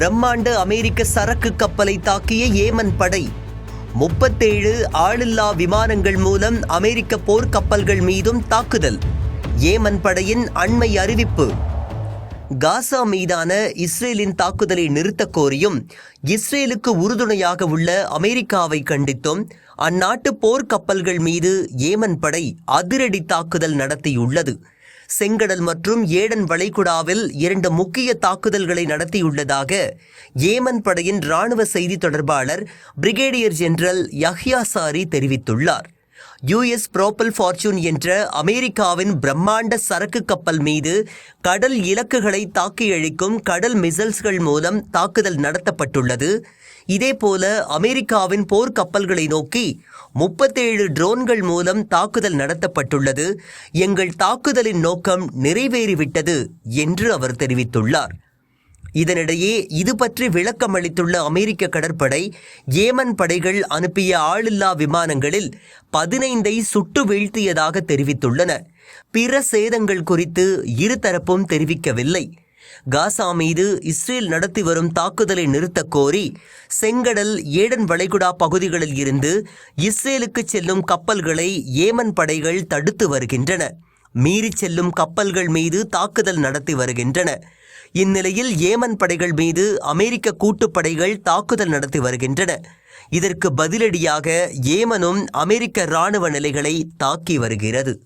பிரம்மாண்ட அமெரிக்க சரக்கு கப்பலை தாக்கிய ஏமன் படை. முப்பத்தேழு ஆளில்லா விமானங்கள் மூலம் அமெரிக்க போர்க்கப்பல்கள் மீதும் தாக்குதல். ஏமன் படையின் அண்மை அறிவிப்பு. காசா மீதான இஸ்ரேலின் தாக்குதலை நிறுத்தக் கோரியும் இஸ்ரேலுக்கு உறுதுணையாக உள்ள அமெரிக்காவை கண்டித்தும் அந்நாட்டு போர்க்கப்பல்கள் மீது ஏமன் படை அதிரடி தாக்குதல் நடத்தியுள்ளது. செங்கடல் மற்றும் ஏடன் வளைகுடாவில் இரண்டு முக்கிய தாக்குதல்களை நடத்தியுள்ளதாக ஏமன் படையின் ராணுவ செய்தி தொடர்பாளர் பிரிகேடியர் ஜெனரல் யஹ்யா சாரி தெரிவித்துள்ளார். யுஎஸ் புரோப்பல் ஃபார்ச்சூன் என்ற அமெரிக்காவின் பிரம்மாண்ட சரக்கு கப்பல் மீது கடல் இலக்குகளை தாக்கி அழிக்கும் கடல் மிசைல்ஸ்கள் மூலம் தாக்குதல் நடத்தப்பட்டுள்ளது. இதேபோல அமெரிக்காவின் போர்க்கப்பல்களை நோக்கி முப்பத்தேழு ட்ரோன்கள் மூலம் தாக்குதல் நடத்தப்பட்டுள்ளது. எங்கள் தாக்குதலின் நோக்கம் நிறைவேறிவிட்டது என்று அவர் தெரிவித்துள்ளார். இதனிடையே இது பற்றி விளக்கம் அளித்துள்ள அமெரிக்க கடற்படை ஏமன் படைகள் அனுப்பிய ஆளில்லா விமானங்களில் பதினைந்தை சுட்டு வீழ்த்தியதாக தெரிவித்துள்ளன. பிற சேதங்கள் குறித்து இருதரப்பும் தெரிவிக்கவில்லை. காசா மீது இஸ்ரேல் நடத்தி வரும் தாக்குதலை நிறுத்தக் கோரி செங்கடல் ஏடன் வளைகுடா பகுதிகளில் இருந்து இஸ்ரேலுக்கு செல்லும் கப்பல்களை ஏமன் படைகள் தடுத்து வருகின்றன. மீறிச் செல்லும் கப்பல்கள் மீது தாக்குதல் நடத்தி வருகின்றன. இந்நிலையில் ஏமன் படைகள் மீது அமெரிக்க கூட்டுப்படைகள் தாக்குதல் நடத்தி வருகின்றன. இதற்கு பதிலடியாக ஏமனும் அமெரிக்க இராணுவ நிலைகளை தாக்கி வருகிறது.